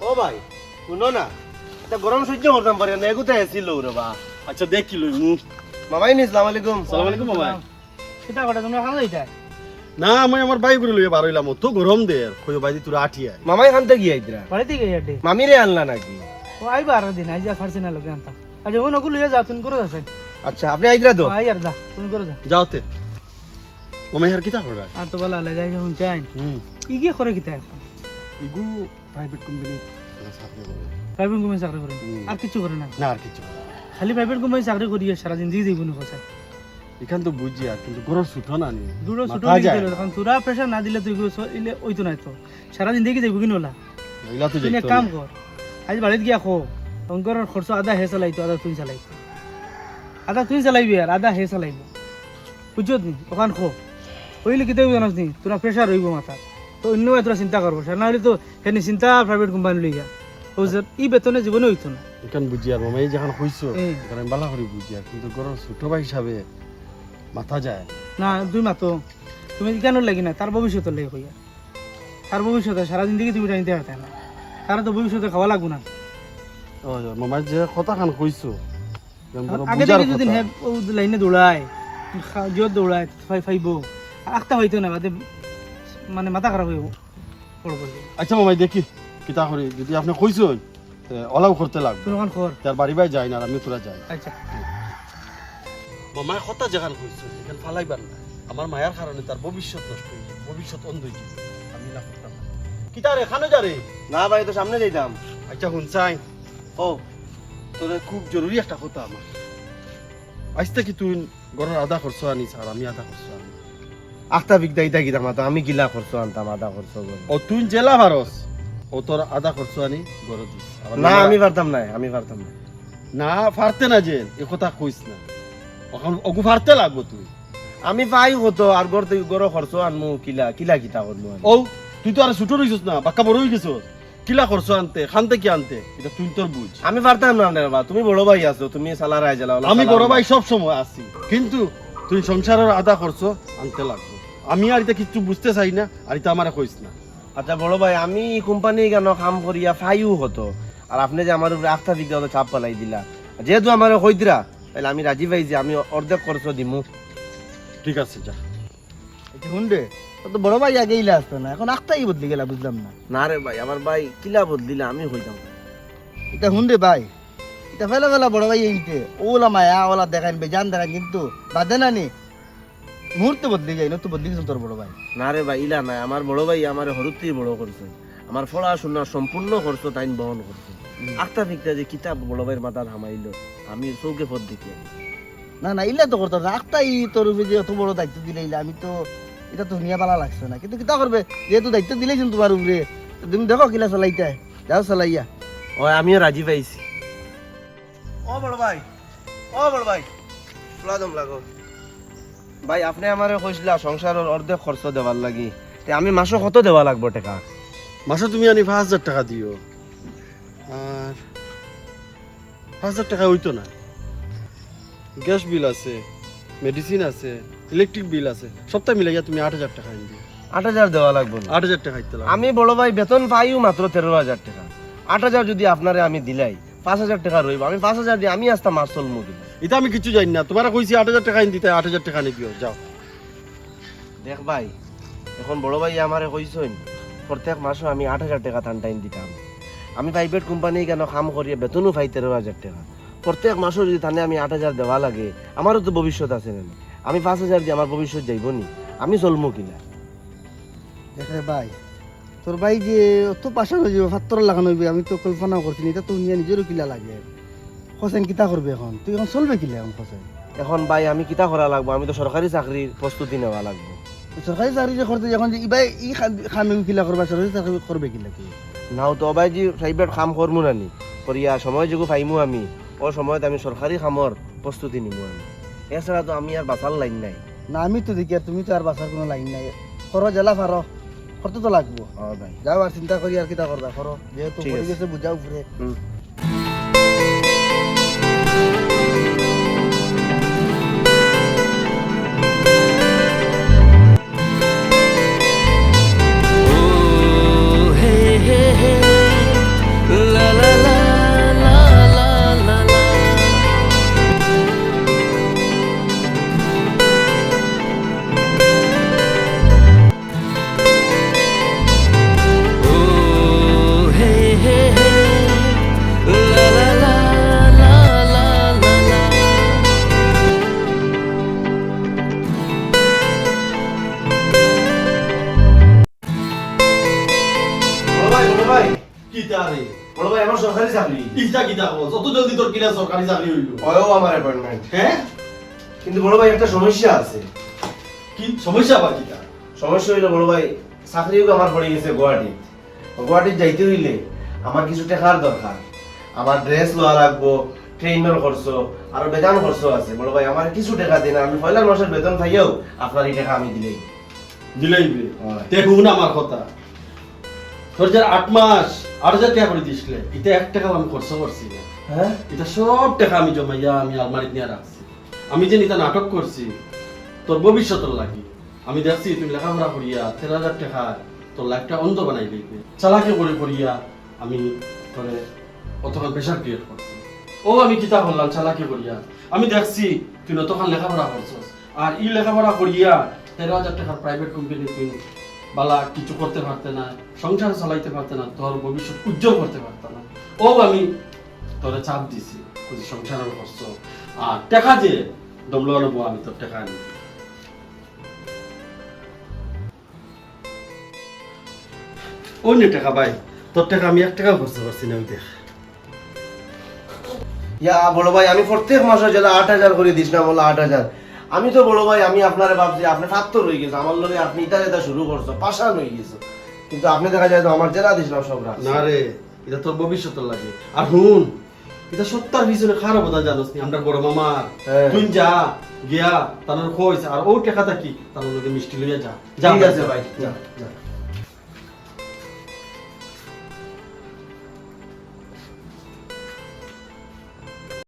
ও ভাই শুনো না এটা গরম সহ্য করতাম পারে না এগুতে এসিল রে বা। আচ্ছা দেখি লই মু মামাই নি সালাম আলাইকুম। সালাম আলাইকুম মামা সেটা কথা তোমরা খাওয়া যাইতা না আমি আমার বাইক করে লইয়া বার হইলাম তো গরম দে কই বাইদি তোরা আঠি আয়। মামাই খানতে গিয়ে আইতরা বাড়িতে গিয়ে আড্ডে মামিরে আনলা নাকি? ও আইবা আর দিন আইজা ফারছি না লোকে আনতাম। আচ্ছা ও নকুল লইয়া যা তুমি করে যাচ্ছেন আচ্ছা আপনি আইতরা তো? আই আর যা তুমি করে যা যাওতে মামা হার কিতা করা আর তো বলা লাগে যাই যখন চাই হুম। ই কি করে কিতা ইগু প্রাইভেট কোম্পানি চাকরি করে প্রাইভেট কোম্পানি চাকরি করে? আর কিছু করে না? না আর কিছু না। খালি প্রাইভেট কোম্পানি চাকরি করিয়ে সারা জিন্দগি দিব না কোথায় এখান তো বুঝি আর কিন্তু গরম ছুটো না নি দুটো ছোট দিল তোরা প্রেশার না দিলে তুই ইলে ওইতো নাই তো। সারা জিন্দগি যাইব কিনো না তো তুই যাইতো কাম না। কর আজ বাড়িতে গিয়া খো অঙ্করের খরচ আধা হে চালাইতো আধা তুই চালাইতো। আধা তুই চালাইবি আর আধা হে চালাইব। বুঝছত নি? ওখান খো হইলে কিতে জানাস নি তোরা প্রেশার রইব মাথা তো অন্য তোরা চিন্তা করব। সার না হলে তো হেনি চিন্তা প্রাইভেট কোম্পানি লইয়া যে। ই বেতনে জীবনে হইতো না। এখান বুঝি আর মামা এই যখন কইছো এখানে বালা করে বুঝি আর কিন্তু গরম ছোট ভাই হিসাবে মাথা যায়। না মাতো। তুমি কেন লাগি না তার ভবিষ্যতের লাগে হইয়া তার ভবিষ্যতে সারা জিন্দগি তুমি না। তার তো ভবিষ্যতে খাওয়া লাগবো না। মামা যে কথা খান কইছো আগে থেকে যদি। লাইনে দৌড়ায় জোর দৌড়ায় ফাইব। হইতো না বাদে মানে মাথা খারাপ হইব। পড়ব আচ্ছা মামাই দেখি কিতা করি। যদি আপনি কইছো অলাও করতে লাগবে। ওখান কর তার বাড়ি বাই যাই না আমি তোরা যাই। আচ্ছা। মামায় কথা যেখান কইছো এখানে ফালাইবার না। আমার মায়ের কারণে তার ভবিষ্যৎ নষ্ট হয়ে ভবিষ্যৎ অন্ধ হয়ে আমি না করতাম। কিতা রে খানো যা রে। না ভাই তো সামনে যাইতাম। আচ্ছা শুন চাই ও তোর খুব জরুরি একটা কথা আমার। আজ থেকে তুই ঘরের আধা খরচ আনিস আর আমি আধা খরচ আনি আখতা বিকতা ইতা মাতা আমি কিলা খরচ আনতাম আধা খরচ ও তুই জেলা ভারস ও তোর আধা খরচ আনি দিস। না আমি পারতাম না আমি পারতাম না। না পারতে না যে এ কথা কইস না। এখন ওগু পারতে লাগবো তুই। আমি পাই কত আর গড় খরচ আনমু কিলা কিলা কিতা আমি? ও তুই তো আর ছোট রইছিস না বাক্কা বড় হয়ে গেছিস। কিলা খরচ আনতে খানতে কি আনতে এটা তুই তোর বুঝ। আমি পারতাম না আপনার বাবা তুমি বড় ভাই আছো তুমি সালার আই জ্বালাও আমি বড় ভাই সব সময় আছি কিন্তু তুই সংসারের আদা খরচ আনতে লাগবো। আমি আর এটা কিছু বুঝতে চাই না আর এটা আমার কইস না। আচ্ছা বড় ভাই আমি কোম্পানি কেন কাম করিয়া ফাইও হতো? আর আপনি যে আমার উপরে আস্থা বিজ্ঞান চাপ পালাই দিলা। যেহেতু আমার কইতরা তাহলে আমি রাজি পাই যে আমি অর্ধেক খরচ দিমু। ঠিক আছে যা। শুনবে তো বড় ভাই আগে ইলা আসতো না এখন আখটাই বদলি গেলা বুঝলাম না। না রে ভাই আমার ভাই কিলা বদলিলা আমি হইতাম এটা শুনবে ভাই এটা ফেলা ফেলা বড় ভাই এইতে ওলা মায়া ওলা দেখান বেজান দেখান কিন্তু বাদে না নি মুহূর্তে বদলি যায় নতো বদলি গেছে তোর বড় ভাই। না রে ভাই ইলা নাই। আমার বড় ভাই আমার হরুতেই বড় করছে। আমার পড়াশোনা সম্পূর্ণ খরচ তাইন বহন করছে। আখতা ফিকতা যে কিতাব বড় ভাইয়ের মাথার হামাইল আমি চৌকে পথ দেখি না না ইলা তো করতাম না আখটাই তোর যে অত বড় দায়িত্ব দিলে ইলা আমি তো এটা তো নিয়ে পালা লাগছে না। কিন্তু কিতা করবে? যেহেতু দায়িত্ব দিলেছেন তোমার উপরে তো তুমি দেখো কিলা চালাইতে। যাও চালাইয়া। ও আমিও রাজি পাইছি। ও বড় ভাই ও বড় ভাই। ফুলাদম লাগো। ভাই আপনি আমারে কইছিলা সংসারের অর্ধেক খরচ দেওয়ার লাগি। তে আমি মাসে কত দেওয়া লাগবো টাকা? মাসে তুমি আনি পাঁচ হাজার টাকা দিও। আর পাঁচ হাজার টাকা হইতো না। গ্যাস বিল আছে মেডিসিন আছে ইলেকট্রিক বিল আছে সপ্তাহ মিলাইয়া তুমি আট হাজার টাকা আনবি আট হাজার দেওয়া লাগবো না। আট হাজার টাকা দিতে লাগবে। আমি বড় ভাই বেতন পাইও মাত্র তেরো হাজার টাকা। আট হাজার যদি আপনারে আমি দিলাই পাঁচ হাজার টাকা রইব। আমি পাঁচ হাজার দিয়ে আমি আসতাম মাস চলমু কিনা এটা আমি কিছু জানি না। তোমার কইছি আট হাজার টাকা দিতে আট হাজার টাকা আনি দিও যাও। দেখ ভাই এখন বড় ভাই আমারে কইছেন প্রত্যেক মাসে আমি আট হাজার টাকা টান টাইম দিতাম। আমি প্রাইভেট কোম্পানি কেন কাম করিয়ে বেতনও পাই তেরো হাজার টাকা। প্রত্যেক মাসে যদি তানে আমি আট হাজার দেওয়া লাগে আমারও তো ভবিষ্যৎ আছে না। আমি পাঁচ হাজার দিয়ে আমার ভবিষ্যৎ যাইব নি। আমি চলমু কিনা? দেখে ভাই তোর ভাই যে অত পাশা হয়ে যাবে ফাত্তর লাগানো হইবে আমি তো কল্পনা করছি না, এটা তো নিয়ে নিজেরও কিলা লাগে। হোসেন কিতা করবে এখন? তুই এখন চলবে কিলা এখন হোসেন এখন ভাই আমি কিতা করা লাগবো? আমি তো সরকারি চাকরির প্রস্তুতি নেওয়া লাগবো। সরকারি চাকরি যে করতে যখন যে ইবাই ই খামি কিলা করবা সরকারি চাকরি করবে কিলা কি নাও তো অবাই যে প্রাইভেট কাম করমু নানি। করিয়া সময় যোগু পাইমু আমি। ও সময়ত আমি সরকারি কামর প্রস্তুতি নিমু আমি। এছাড়া তো আমি আর বাঁচার লাইন নাই। না আমি তো দেখি আর তুমি তো আর বাসার কোনো লাইন নাই। করো জেলা পারো করতে তো লাগবো। ভাই। যাও আর চিন্তা করি আর কিতা করবা করো যেহেতু বুঝাও ঘুরে ভাই কি তারে বড় ভাই আমার সরকারি চাকরি ইটা কিতা কস অত জলদি তোর কিনা সরকারি চাকরি হইল ওয়ও আমার অ্যাপয়েন্টমেন্ট হ্যাঁ কিন্তু বড় ভাই একটা সমস্যা আছে। কি? সমস্যা বা কিতা? সমস্যা হইল বড় ভাই চাকরিও আমার পড়ে গেছে গুয়াহাটি গুয়াহাটির যাইতে হইলে আমার কিছু টাকার দরকার আমার ড্রেস লওয়া লাগবো ট্রেনের খরচ আর বেতন খরচ আছে। বড় ভাই আমার কিছু টাকা দিন আমি পয়লা মাসের বেতন খাইয়াও আপনার এই টাকা আমি দিলেই। তে হুন আমার কথা। তোর যে আট মাস আট হাজার টাকা করে দিছিলে এটা এক টাকা আমি খরচ করছি না। হ্যাঁ? এটা সব টাকা আমি জমাইয়া আমি আলমারিতে নিয়ে রাখছি। আমি যে এটা নাটক করছি তোর ভবিষ্যতের লাগি। আমি দেখছি তুমি লেখাপড়া করিয়া তেরো হাজার টাকা তোর লাইফটা অন্ধ বানাই দিবে চালাকি করে করিয়া আমি তোরে অতক্ষণ প্রেশার ক্রিয়েট করছি। ও আমি কিতা করলাম চালাকি করিয়া। আমি দেখছি তুই অতক্ষণ লেখাপড়া করছস। আর ই লেখাপড়া করিয়া তেরো হাজার টাকার প্রাইভেট কোম্পানি তুই বালা কিছু করতে পারতে না, সংসার চালাইতে পারতে না, তোর ভবিষ্যৎ উজ্জ্বল করতে পারতে না। ও আমি তোরে চাপ দিছি বুঝি সংসারের কষ্ট আর টাকা যে দমলো আনব আমি তোর টাকা আনি অন্য টাকা ভাই, তোর টাকা আমি এক টাকা খরচ করছি না, ওই দেখ। ইয়া বড় ভাই, আমি প্রত্যেক মাসে যেটা আট হাজার করে দিস না, বলো আট হাজার। আমি তো বড় ভাই আমি আপনারে ভাবছি আপনি ফাত্তর হয়ে গেছে আমার লোকে আপনি ইটা যেটা শুরু করছ পাশান হয়ে গেছো। কিন্তু আপনি দেখা যায় তো আমার জেলা দিছিলাম সব রাত না রে এটা তোর ভবিষ্যতের লাগে। আর হুন এটা সত্তর পিছনে খারাপ কথা জানোস নি আমরা বড় মামার হ্যাঁ। তুই যা গিয়া তার খোঁজ আর ও টেকাটা কি? তার লোকে মিষ্টি লইয়া যা। ঠিক আছে ভাই যা, যা।